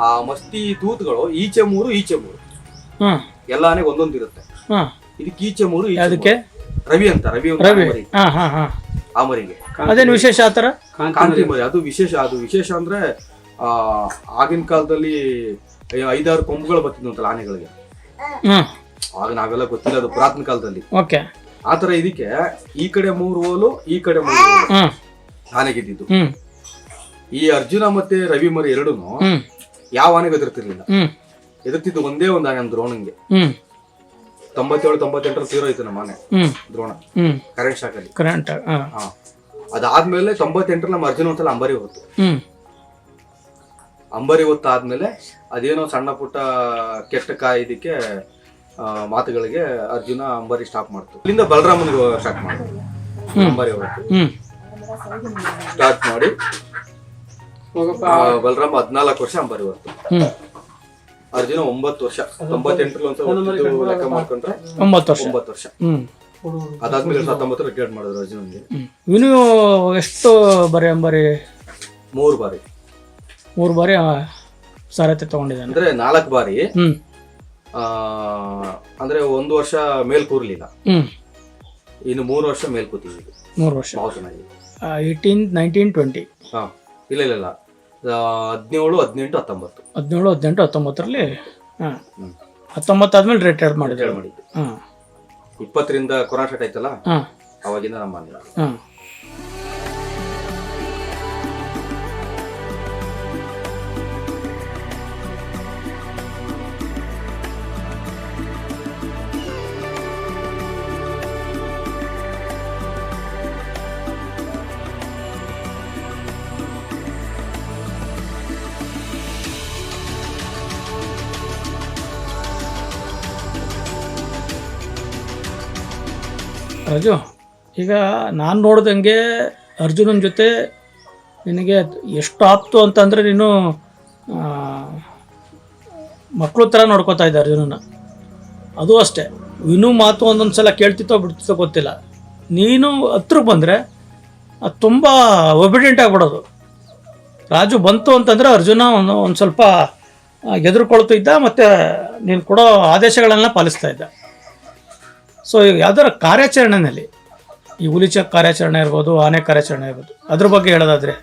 Speaker 3: ಆ ಮಸ್ತಿ ತೂತ್ಗಳು ಈಚೆ ಮೂರು ಈಚೆ ಮೂರು. ಎಲ್ಲಾನೇ ಒಂದೊಂದು ಇರುತ್ತೆ
Speaker 1: ಹಾ.
Speaker 3: ಇದಕ್ಕೆ ಈಚೆ ಮೂರು ಈಚೆ
Speaker 1: ಅದಕ್ಕೆ
Speaker 3: ಮೂರು. ರವಿ ಅಂತ ರವಿ ಅಂತ
Speaker 1: ರವಿ.
Speaker 3: ಮರಿ
Speaker 1: ಹಾ ಹಾ ಹಾ.
Speaker 3: ಆ ಮರಿಗೆ.
Speaker 1: ಅದೇನು ವಿಶೇಷ ಆತರ
Speaker 3: ಕಾಂತಿ ಮರಿ ಅದು ವಿಶೇಷ ಅದು ವಿಶೇಷ ಅಂದ್ರೆ ಆ ಆಗಿನ ಕಾಲದಲ್ಲಿ ಐದಾರು ಕೊಂಬುಗಳು ಬರ್ತಿದ್ವು ಅಂತಲ್ಲ ಆನೆಗಳಿಗೆ.
Speaker 1: ಹ್ಮ್.
Speaker 3: ಆಗ ನಾವೆಲ್ಲ ಗೊತ್ತಿಲ್ಲ ಅದು ಪುರಾತನ ಕಾಲದಲ್ಲಿ.
Speaker 1: ಓಕೆ.
Speaker 3: ಆತರ ಇದಕ್ಕೆ ಈ ಕಡೆ ಮೂರು ಓಲು ಈ ಕಡೆ ಮೂರು ಓಲು
Speaker 1: ಹ್ಮ್.
Speaker 3: ಆನೆಗಿದ್ದಿದ್ದು
Speaker 1: ಹ್ಮ್.
Speaker 3: ಈ ಅರ್ಜುನ ಮತ್ತೆ ರವಿ ಮರಿ ಎರಡೂ
Speaker 1: ಹ್ಮ್.
Speaker 3: ಯಾವ ಆನೆ ಎದುರ್ತಿರ್ಲಿಲ್ಲ
Speaker 1: ಹ್ಮ್.
Speaker 3: ಎದುರ್ತಿದ್ದು ಒಂದೇ ಒಂದು ಆನೆ ನಮ್ಮ ದ್ರೋಣಂಗೆ.
Speaker 1: ಹ್ಮ್.
Speaker 3: ತೊಂಬತ್ತೇಳು ತೊಂಬತ್ತೆಂಟರ ತೀರೋಯ್ತು ನಮ್ಮ ಆನೆ.
Speaker 1: ಹ್ಮ್.
Speaker 3: ದ್ರೋಣ.
Speaker 1: ಹ್ಮ್.
Speaker 3: ಕರೆಂಟ್ ಶಾಕಲ್ಲಿ
Speaker 1: ಕರೆಂಟ್ ಹಾ.
Speaker 3: ಅದಾದ್ಮೇಲೆ ತೊಂಬತ್ತೆಂಟರ ನಮ್ಮ ಅರ್ಜುನ ಒಂದ್ಸಲ ಅಂಬರಿ ಹೊತ್ತು
Speaker 1: ಅಂಬರಿ
Speaker 3: ಅಂಬಾರಿ ಹೊತ್ತಾದ್ಮೇಲೆ ಅದೇನೋ ಸಣ್ಣ ಪುಟ್ಟ ಕೆಟ್ಟ ಕಾಯ್ದಕ್ಕೆ ಮಾತುಗಳಿಗೆ ಅರ್ಜುನ ಅಂಬರಿ ಸ್ಟಾಪ್ ಮಾಡ್ತು. ಇಲ್ಲಿಂದ ಬಲರಾಮನಿಗೆ ಸ್ಟಾರ್ಟ್ ಮಾಡ್ತು. ಅಂಬರಿ ಹೊತ್ತು
Speaker 1: ಹ್ಮ್.
Speaker 3: ಸ್ಟಾರ್ಟ್ ಮಾಡಿ ಆ, ಬಲರಾಮ ಹದ್ನಾಲ್ಕು ವರ್ಷ ಅಂಬರಿ ಹೊತ್ತು
Speaker 1: ಹ್ಮ್.
Speaker 3: ಅರ್ಜುನ ಒಂಬತ್ತು ವರ್ಷ ತೊಂಬತ್ತೆಂಟರಲ್ಲಿ ಒಂದ್ಸಲ ಹೊತ್ತಿದ್ದು ಲೆಕ್ಕ ಮಾಡ್ಕೊಂಡ್ರೆ
Speaker 1: ಒಂಬತ್ತು ವರ್ಷ.
Speaker 3: ಒಂಬತ್ತು ವರ್ಷ.
Speaker 1: ಹ್ಮ್.
Speaker 3: ಅದಾದ್ಮೇಲೆ ಎರಡ್ ಸಾವಿರದ ಹತ್ತೊಂಬತ್ತು ರಿಟೈರ್ಡ್ ಮಾಡಿದ್ರು ಅರ್ಜುನನ್ಗೆ
Speaker 1: ಹ್ಮ್. ಇನ್ನು ಎಷ್ಟು ಬರೀ ಅಂಬರಿ?
Speaker 3: ಮೂರು ಬಾರಿ.
Speaker 1: ಮೂರು ಬಾರಿ ಸಾರತೆ ಸಾರಥ್ಯ ತಗೊಂಡಿದ್ದಾನೆ.
Speaker 3: ಅಂದ್ರೆ ನಾಲ್ಕು ಬಾರಿ.
Speaker 1: ಹ್ಮ್.
Speaker 3: ಆ, ಅಂದ್ರೆ ಒಂದು ವರ್ಷ ಮೇಲ್ ಕೂರ್ಲಿಲ್ಲ.
Speaker 1: ಹ್ಮ್.
Speaker 3: ಇನ್ನು ಮೂರು ವರ್ಷ ಮೇಲ್ ಕೂತಿದ್ದು
Speaker 1: ಮೂರು ವರ್ಷ.
Speaker 3: ಚೆನ್ನಾಗಿ.
Speaker 1: ಏಯ್ಟೀನ್ ನೈನ್ಟೀನ್ ಟ್ವೆಂಟಿ
Speaker 3: ಹಾ ಇಲ್ಲ ಇಲ್ಲ ಇಲ್ಲ. ಆ, ಹದಿನೇಳು ಹದಿನೆಂಟು ಹತ್ತೊಂಬತ್ತು.
Speaker 1: ಹದಿನೇಳು ಹದಿನೆಂಟು ಹತ್ತೊಂಬತ್ತರಲ್ಲಿ ಹಾಂ.
Speaker 3: ಹ್ಮ್.
Speaker 1: ಹತ್ತೊಂಬತ್ತು ಆದ್ಮೇಲೆ ರಿಟೈರ್ ಮಾಡಿದ್ರು.
Speaker 3: ರಿಟೈರ್ಡ್ ಮಾಡಿದ್ದು
Speaker 1: ಹಾಂ.
Speaker 3: ಇಪ್ಪತ್ತರಿಂದ ಕೊರೋನಾ ಸ್ಟಾರ್ಟ್ ಆಯ್ತಲ್ಲ? ಅವಾಗಿಂದ ನಮ್ಮ ಮನೆ
Speaker 1: ರಾಜು ಈಗ ನಾನು ನೋಡ್ದಂಗೆ ಅರ್ಜುನನ ಜೊತೆ ನಿನಗೆ ಎಷ್ಟು ಆಪ್ತು ಅಂತಂದರೆ ನೀನು ಮಕ್ಕಳು ಥರ ನೋಡ್ಕೋತಾ ಇದ್ದೆ ಅರ್ಜುನನ ಅದು ಅಷ್ಟೇ. ವಿನು ಮಾತು ಒಂದೊಂದು ಸಲ ಕೇಳ್ತಿತ್ತೋ ಬಿಡ್ತಿತ್ತೋ ಗೊತ್ತಿಲ್ಲ. ನೀನು ಹತ್ರಕ್ಕೆ ಬಂದರೆ ಅದು ತುಂಬ ಒಬಿಡೆಂಟ್ ಆಗಿಬಿಡೋದು. ರಾಜು ಬಂತು ಅಂತಂದರೆ ಅರ್ಜುನ ಒಂದು ಒಂದು ಸ್ವಲ್ಪ ಎದುರುಕೊಳ್ತಾ ಇದ್ದ ಮತ್ತು ನೀನು ಕೊಡೋ ಆದೇಶಗಳನ್ನು ಪಾಲಿಸ್ತಾ ಇದ್ದ. ಸೊ ಈಗ ಯಾವ್ದಾರ ಕಾರ್ಯಾಚರಣೆಯಲ್ಲಿ ಈ ಹುಲಿಚ ಕಾರ್ಯಾಚರಣೆ ಇರ್ಬೋದು ಆನೆ ಕಾರ್ಯಾಚರಣೆ ಇರ್ಬೋದು ಅದ್ರ ಬಗ್ಗೆ ಹೇಳೋದಾದ್ರೆ?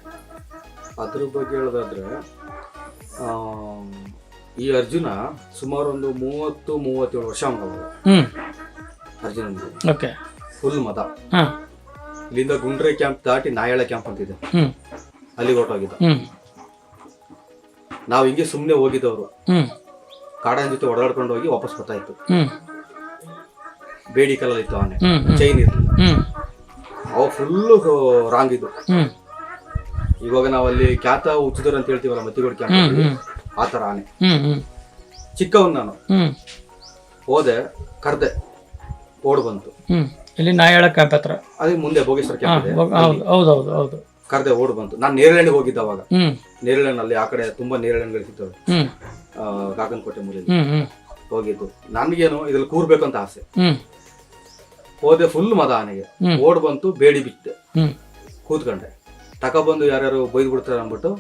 Speaker 3: ಅದ್ರ ಬಗ್ಗೆ ಹೇಳೋದಾದ್ರೆ ಈ ಅರ್ಜುನ ಸುಮಾರು ಒಂದು ಮೂವತ್ತು ಮೂವತ್ತೇಳು ವರ್ಷ ಹ್ಮ್.
Speaker 1: ಹ್ಞೂ
Speaker 3: ಅರ್ಜುನಂದು
Speaker 1: ಓಕೆ.
Speaker 3: ಫುಲ್ ಮದ.
Speaker 1: ಹಾಂ.
Speaker 3: ಇಲ್ಲಿಂದ ಗುಂಡ್ರೆ ಕ್ಯಾಂಪ್ ದಾಟಿ ನಾಯಳ ಕ್ಯಾಂಪ್ ಅಂತಿದೆ.
Speaker 1: ಹ್ಞೂ
Speaker 3: ಅಲ್ಲಿಗೆ ಹೊರಟೋಗಿದ್ದ.
Speaker 1: ಹ್ಞೂ
Speaker 3: ನಾವು ಹಿಂಗೆ ಸುಮ್ಮನೆ ಹೋಗಿದ್ದವರು.
Speaker 1: ಹ್ಞೂ
Speaker 3: ಕಾಡನ ಜೊತೆ ಓಡಾಡ್ಕೊಂಡು ಹೋಗಿ ವಾಪಸ್ ಬರ್ತಾ ಇತ್ತು. ಬೇಡಿ ಕಲರ್ ಇತ್ತು ಆನೆ. ಚೈನ್ ಇರಲಿಲ್ಲ. ಅವು ಫುಲ್ಲು ರಾಂಗ್ ಇದು.
Speaker 1: ಹ್ಞೂ
Speaker 3: ಇವಾಗ ನಾವಲ್ಲಿ ಖ್ಯಾತ ಉಚ್ಚಿದರ್ ಅಂತ ಹೇಳ್ತೀವಲ್ಲ ಮತ್ತಿಗೋಡ್
Speaker 1: ಹ್ಮ್.
Speaker 3: ಆ ಥರ ಆನೆ. ಚಿಕ್ಕವನ್ ನಾನು. ಹೋದೆ ಕರ್ದೆ. ಓಡ್ ಬಂತು.
Speaker 1: ಇಲ್ಲಿ ನಾಯಳ ಕ್ಯಾಂಪ್ ಹತ್ರ.
Speaker 3: ಅದೇ ಮುಂದೆ ಭೋಗೇಶ್ವರ ಕ್ಯಾಂಪ್
Speaker 1: ಹೌದು
Speaker 3: ಕರ್ದೆ ಓಡ್ ಬಂತು. ನಾನು ನೇರಳೆಣ್ಣಿಗೆ ಹೋಗಿದ್ದ ಅವಾಗ. ನೇರಳೆಣ್ಣಲ್ಲಿ ಆ ಕಡೆ ತುಂಬಾ ನೇರಳೆಣ್ಣುಗಳು ಸಿಗ್ತವೆ. ಕಾಕನಕೋಟೆ ಮೂಲೆಯಲ್ಲಿ.
Speaker 1: ಹ್ಞೂ
Speaker 3: ಹೋಗಿದ್ದು. ನನ್ಗೇನು ಇದ್ರಲ್ಲಿ ಕೂರ್ಬೇಕು ಅಂತ ಆಸೆ. ಹೋದೆ ಫುಲ್ ಮದ ಆನೆಗೆ. ಓಡ್ ಬಂತು ಬೇಡಿ ಬಿಟ್ಟೆ. ಕೂತ್ಕೊಂಡೆ. ತಕ ಬಂದು ಯಾರ್ಯಾರು ಬೈದ್ ಬಿಡ್ತಾರೆ ಅಂದ್ಬಿಟ್ಟು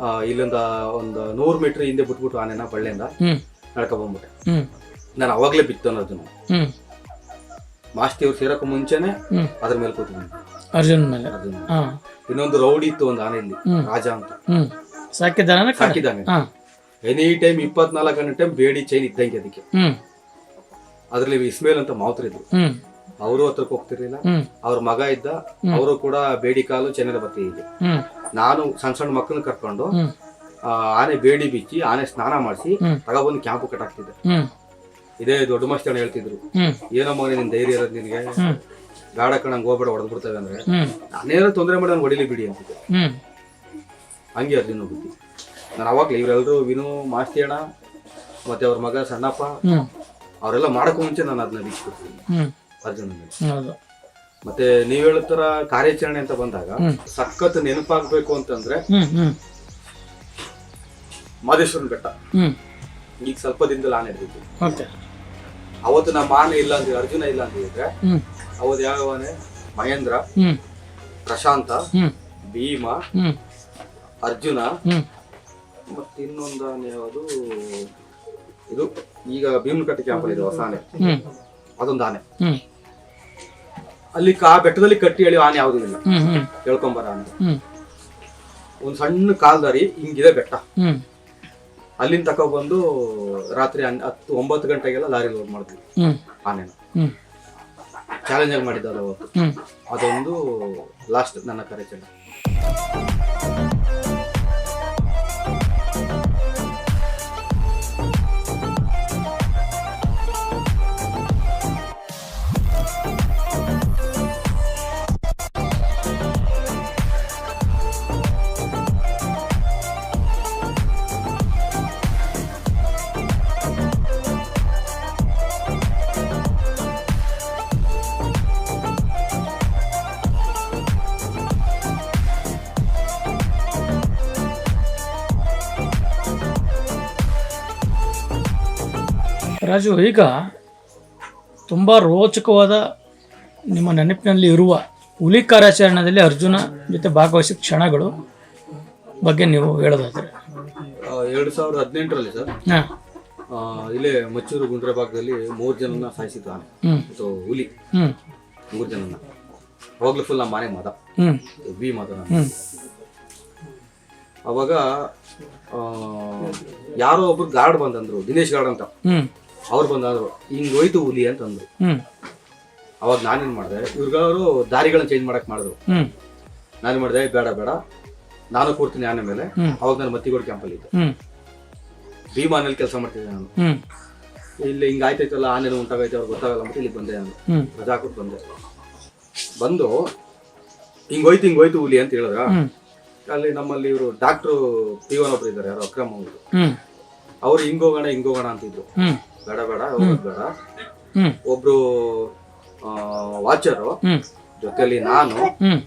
Speaker 3: ಆ, ಇಲ್ಲಿಂದ ಒಂದು ನೂರು ಮೀಟರ್ ಹಿಂದೆ ಬಿಟ್ಬಿಟ್ಟು ಆನೆನ ಬಳ್ಳಿಯಿಂದ.
Speaker 1: ಹ್ಞೂ
Speaker 3: ನಡ್ಕೊಬಂದ್ಬಿಟ್ಟೆ ನಾನು ಅವಾಗಲೇ ಬಿತ್ತು ಅನ್ನೋದನ್ನು. ಮಾಸ್ತಿ ಅವ್ರು ಸೇರಕ್ಕೂ ಮುಂಚೆನೆ ಅದ್ರ ಮೇಲೆ ಕೂತ್ಕೊಂಡು.
Speaker 1: ಅರ್ಜುನ್ ಮೇಲೆ.
Speaker 3: ಅದನ್ನ
Speaker 1: ಹಾಂ.
Speaker 3: ಇನ್ನೊಂದು ರೌಡಿ ಇತ್ತು ಒಂದು ಆನೆಯಲ್ಲಿ
Speaker 1: ಹ್ಮ್.
Speaker 3: ರಾಜ ಅಂತ.
Speaker 1: ಹ್ಞೂ ಸಾಕಿದ್ದಾನ
Speaker 3: ಸಾಕಿದ್ದಾನೆ
Speaker 1: ಹಾಂ.
Speaker 3: ಎನಿ ಟೈಮ್ ಇಪ್ಪತ್ನಾಲ್ಕು ಗಂಟೆ ಟೈಮ್ ಬೇಡಿ ಚೈನ್ ಇದ್ದಂಗೆ ಅದಕ್ಕೆ.
Speaker 1: ಅದರಲ್ಲಿ
Speaker 3: ಅದ್ರಲ್ಲಿ ಇಸ್ಮೇಲ್ ಅಂತ ಮಾತ್ರ
Speaker 1: ಹ್ಞೂ
Speaker 3: ಅವರು ಹತ್ರಕ್ಕೆ ಹೋಗ್ತಿರ್ಲಿಲ್ಲ. ಅವ್ರ ಮಗ ಇದ್ದ ಅವರು ಕೂಡ ಬೇಡಿ ಕಾಲು ಬರ್ತಿದ್ದೆ
Speaker 1: ಹ್ಞೂ
Speaker 3: ನಾನು ಸಣ್ಣ ಸಣ್ಣ ಮಕ್ಕಳನ್ನ ಕರ್ಕೊಂಡು ಆನೆ ಬೇಡಿ ಬಿಚ್ಚಿ ಆನೆ ಸ್ನಾನ ಮಾಡಿಸಿ. ತಗೊಬಂದು ಕ್ಯಾಂಪು ಕಟ್ಟಾಕ್ತಿದ್ದೆ. ಇದೇ ದೊಡ್ಡ ಮಸ್ತಿ ಅಣ್ಣ ಹೇಳ್ತಿದ್ರು. ಏನೋ ಮಗನೇ ನಿನ್ ಧೈರ್ಯ ಇರೋದು ನಿನಗೆ. ಗಾಡ ಕಣಂಗ್ ಹೋಗ್ಬೇಡ ಹೊಡೆದ್ ಬಿಡ್ತವೆ ಅಂದ್ರೆ. ನಾನೇನೋ ತೊಂದರೆ ಮಾಡಿ ನಾನು ಹೊಡಿಲಿ ಬಿಡಿ ಅಂತಿದ್ದೆ.
Speaker 1: ಹಂಗೆ
Speaker 3: ಹಂಗೆ ನಿನ್ನ ಬಿಟ್ಟು ನಾನು ಅವಾಗ್ಲೇ ಇವರೆಲ್ಲರೂ ವಿನು ಮಾಸ್ತಿ ಅಣ್ಣ ಮತ್ತೆ ಅವ್ರ ಮಗ ಸಣ್ಣಪ್ಪ ಅವರೆಲ್ಲ ಮಾಡಕ್ಕೂ ಮುಂಚೆ ನಾನು ಅದನ್ನ ಬಿಚ್ಚಿಕೊಡ್ತೀನಿ
Speaker 1: ಹ್ಞೂ
Speaker 3: ಅರ್ಜುನ
Speaker 1: ಹೌದು.
Speaker 3: ಮತ್ತೆ ನೀವ್ ಹೇಳ್ತಾರ ತರ ಕಾರ್ಯಾಚರಣೆ ಅಂತ ಬಂದಾಗ. ಸಖತ್ ನೆನಪಾಗ್ಬೇಕು ಅಂತಂದ್ರೆ ಮಾದೇಶ್ವರನ್ ಬೆಟ್ಟ. ಈಗ ಸ್ವಲ್ಪ ದಿನದಲ್ಲಿ ಆನೆ
Speaker 1: ಹಿಡಿದಿದ್ದು
Speaker 3: ಅವತ್ತು ನಮ್ಮ ಆನೆ ಇಲ್ಲ ಅಂತ ಅರ್ಜುನ ಇಲ್ಲ ಅಂತ ಹೇಳಿದ್ರೆ ಅವತ್ತು ಯಾವ ಆನೆ? ಮಹೇಂದ್ರ ಪ್ರಶಾಂತ ಭೀಮ ಅರ್ಜುನ ಮತ್ತೆ ಇನ್ನೊಂದು ಆನೆ ಯಾವುದು? ಇದು ಈಗ ಭೀಮನಕಟ್ಟೆ ಕ್ಯಾಂಪಲ್ಲಿ ಇದೆ ಹೊಸ ಆನೆ. ಅದೊಂದು ಆನೆ. ಅಲ್ಲಿ ಕಾ ಬೆಟ್ಟದಲ್ಲಿ ಕಟ್ಟಿ ಹೇಳಿ ಆನೆ ಯಾವುದೂ ಇಲ್ಲ. ಹೇಳ್ಕೊಂಬರ ಆನೆ.
Speaker 1: ಒಂದ್
Speaker 3: ಒಂದು ಸಣ್ಣ ಕಾಲ್ದಾರಿ ಹಿಂಗಿದೆ ಬೆಟ್ಟ.
Speaker 1: ಹ್ಮ್.
Speaker 3: ಅಲ್ಲಿಂದ ತಗೊಬಂದು ರಾತ್ರಿ ಹನ್- ಹತ್ತು ಒಂಬತ್ತು ಗಂಟೆಗೆಲ್ಲ ಲಾರಿ ಲೋಡ್ ಮಾಡ್ತೀವಿ
Speaker 1: ಆನೆ
Speaker 3: ಆನೆನ. ಚಾಲೆಂಜ್ ಆಗಿ ಮಾಡಿದ್ದಾರೆ ಅವತ್ತು ಅದೊಂದು ಲಾಸ್ಟ್ ನನ್ನ ಕಾರ್ಯಾಚರಣೆ
Speaker 1: ರಾಜು ಈಗ ತುಂಬ ರೋಚಕವಾದ ನಿಮ್ಮ ನೆನಪಿನಲ್ಲಿ ಇರುವ ಹುಲಿ ಕಾರ್ಯಾಚರಣೆಯಲ್ಲಿ ಅರ್ಜುನ ಜೊತೆ ಭಾಗವಹಿಸಿದ ಕ್ಷಣಗಳು ಬಗ್ಗೆ ನೀವು ಹೇಳೋದಾದ್ರೆ.
Speaker 3: ಎರಡು ಸಾವಿರದ ಹದಿನೆಂಟರಲ್ಲಿ ಸರ್.
Speaker 1: ಹಾಂ.
Speaker 3: ಆ, ಇಲ್ಲೇ ಮಚ್ಚೂರು ಗುಂಡ್ರೆ ಭಾಗದಲ್ಲಿ ಮೂರು ಜನನ ಸಾಯಿಸಿದ್ದು ಆನೆ
Speaker 1: ಹ್ಞೂ
Speaker 3: ಹುಲಿ.
Speaker 1: ಹ್ಞೂ
Speaker 3: ಮೂರು ಜನನ ಅವಾಗ್ಲೂ ಫುಲ್ ನಮ್ಮ ಮನೆ ಮದ
Speaker 1: ಹ್ಞೂ
Speaker 3: ಬಿ ಮದ ನಾನು
Speaker 1: ಹ್ಞೂ
Speaker 3: ಅವಾಗ ಆ, ಯಾರೋ ಒಬ್ರು ಗಾರ್ಡ್ ಬಂದಂದ್ರು ದಿನೇಶ್ ಗಾರ್ಡ್ ಅಂತ.
Speaker 1: ಹ್ಞೂ
Speaker 3: ಅವ್ರು ಬಂದಾದ್ರು ಹಿಂಗ್ ಹೋಯ್ತು ಹುಲಿ ಅಂತ ಅಂದ್ರು ಅವಾಗ ನಾನೇನ್ ಮಾಡಿದೆ ಇವ್ರಿಗವರು ದಾರಿಗಳನ್ನ ಚೇಂಜ್ ಮಾಡಕ್ ಮಾಡಿದ್ರು.
Speaker 1: ಹ್ಮ್.
Speaker 3: ನಾನು ಮಾಡಿದೆ ಬೇಡ ಬೇಡ. ನಾನು ಕೂರ್ತೀನಿ ಆನೆ ಮೇಲೆ.
Speaker 1: ಹ್ಮ್.
Speaker 3: ಅವಾಗ ನಾನು ಮತ್ತಿಗೋಡ್ ಕ್ಯಾಂಪಲ್ಲಿ ಇದ್ದೆ.
Speaker 1: ಹ್ಮ್.
Speaker 3: ಭೀಮಾನಲ್ಲಿ ಕೆಲಸ ಮಾಡ್ತಿದ್ದೆ ನಾನು. ಇಲ್ಲಿ ಹಿಂಗ ಆಯ್ತಾಯ್ತಲ್ಲ ಆನೆ ಉಂಟಾಗೈತೆ ಅವ್ರಿಗೆ ಗೊತ್ತಾಗಲ್ಲ ಅಂತ ಇಲ್ಲಿ ಬಂದೆ ನಾನು. ರಜಾ ಹಾಕ್ಬಿಟ್ಟು ಬಂದೆ. ಬಂದು ಹಿಂಗ್ ಹೋಯ್ತು ಹಿಂಗ್ ಹೋಯ್ತು ಹುಲಿ ಅಂತ ಹೇಳಿದ್ರ ಅಲ್ಲಿ ನಮ್ಮಲ್ಲಿ ಇವರು ಡಾಕ್ಟ್ರು ಪಿವನ್ ಒಬ್ರು ಇದ್ದಾರೆ ಯಾರೋ ಅಕ್ರಮ್ ಅವರು. ಅವ್ರು ಹಿಂಗೋಗೋಣ ಹಿಂಗೋಗೋಣ ಅಂತಿದ್ರು.
Speaker 1: ಹ್ಞೂ
Speaker 3: ಬೇಡ ಬೇಡ ಹೋಗೋದ್ ಬೇಡ. ಒಬ್ರು ವಾಚರು
Speaker 4: ಹ್ಮ್.
Speaker 3: ಜೊತೆಲಿ ನಾನು
Speaker 4: ಹ್ಮ್.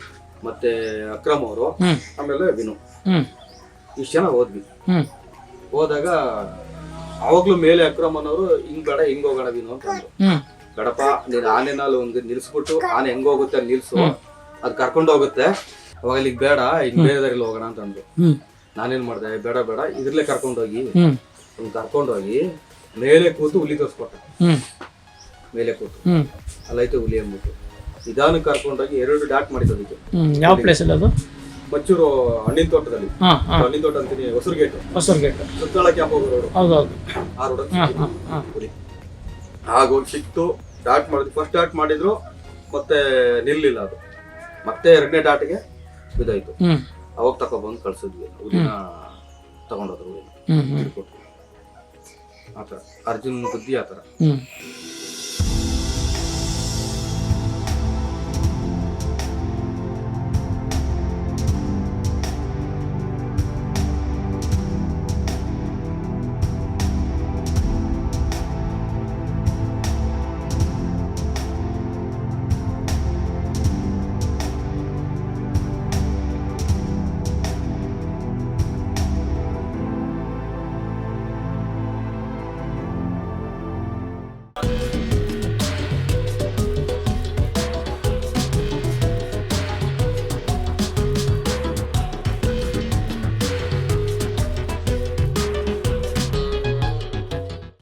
Speaker 3: ಮತ್ತೆ ಅಕ್ರಮ್ ಅವರು
Speaker 4: ಹ್ಮ್.
Speaker 3: ಆಮೇಲೆ ವಿನು.
Speaker 4: ಹ್ಮ್.
Speaker 3: ಇಷ್ಟು ಜನ ಹೋದ್ವಿ.
Speaker 4: ಹ್ಮ್.
Speaker 3: ಹೋದಾಗ ಅವಾಗ್ಲೂ ಮೇಲೆ ಅಕ್ರಮ್ ಅನ್ನೋರು ಹಿಂಗ್ ಬೇಡ ಹಿಂಗ್ ಹೋಗೋಣ ವಿನು ಅಂತ ಅಂದ್ರು.
Speaker 4: ಹ್ಮ್.
Speaker 3: ಬೇಡಪ್ಪ ನೀನ್ ಆನೆನಲ್ಲಿ ಒಂದು ನಿಲ್ಸ್ಬಿಟ್ಟು ಆನೆ ಹೆಂಗ್ ಹೋಗುತ್ತೆ ಅಲ್ಲಿ ನಿಲ್ಸು. ಅದ್ ಕರ್ಕೊಂಡು ಹೋಗುತ್ತೆ. ಅವಾಗ ಇಲ್ಲಿಗ್ ಬೇಡ ಈಗ ಬೇರೆ ದಾರಿಲಿ ಹೋಗೋಣ ಅಂತ ಅಂದ್ರು.
Speaker 4: ಹ್ಮ್.
Speaker 3: ನಾನೇನ್ ಮಾಡ್ದೆ ಬೇಡ ಬೇಡ ಇದ್ರಲ್ಲೇ ಕರ್ಕೊಂಡೋಗಿ
Speaker 4: ಹ್ಮ್.
Speaker 3: ಅವ್ನ್ ಕರ್ಕೊಂಡೋಗಿ ಮೇಲೆ ಕೂತು ಹುಲಿ ತೋರಿಸ್ಕೊಟ್ಟ
Speaker 4: ಹ್ಮ್.
Speaker 3: ಮೇಲೆ ಕೂತು. ಅಲ್ಲೈತೆ ಹುಲಿ ಅಂದ್ಬಿಟ್ಟು. ನಿಧಾನಕ್ಕೆ ಕರ್ಕೊಂಡೋಗಿ ಎರಡು ಡಾಟ್ ಮಾಡಿದ್ದು ಅದಕ್ಕೆ
Speaker 4: ಯಾವ ಪ್ಲೇಸ್ ಅದು?
Speaker 3: ಮಚ್ಚೂರು ಹಣ್ಣಿನ ತೋಟದಲ್ಲಿ. ಹಣ್ಣಿನ ತೋಟ ಅಂತೀನಿ ಹೊಸರು ಗೇಟ್.
Speaker 4: ಹೊಸರು ಗೇಟ್.
Speaker 3: ಸುತ್ತಳ ಕ್ಯಾಂಪ್ ಹೋಗೋ ರೋಡ್ ಆ ರೋಡ್ ಹುಲಿ. ಆಗ ಹೋಗಿ ಸಿಕ್ತು ಡಾಟ್ ಮಾಡಿದ್ರು. ಫಸ್ಟ್ ಡಾಟ್ ಮಾಡಿದ್ರು ಮತ್ತೆ ನಿಲ್ಲಿಲ್ಲ ಅದು. ಮತ್ತೆ ಎರಡನೇ ಡಾಟ್ಗೆ ಬಿದ್ದಾಯ್ತು. ಅವಾಗ ತಗೊಬಂದು ಕಳ್ಸಿದ್ವಿ. ಹುಲಿನ ತಗೊಂಡೋದ್ರು ಹುಲಿನ. ಕೊಟ್ವಿ ಆ ಥರ ಅರ್ಜುನ್ ಬುದ್ಧಿ ಆ ಥರ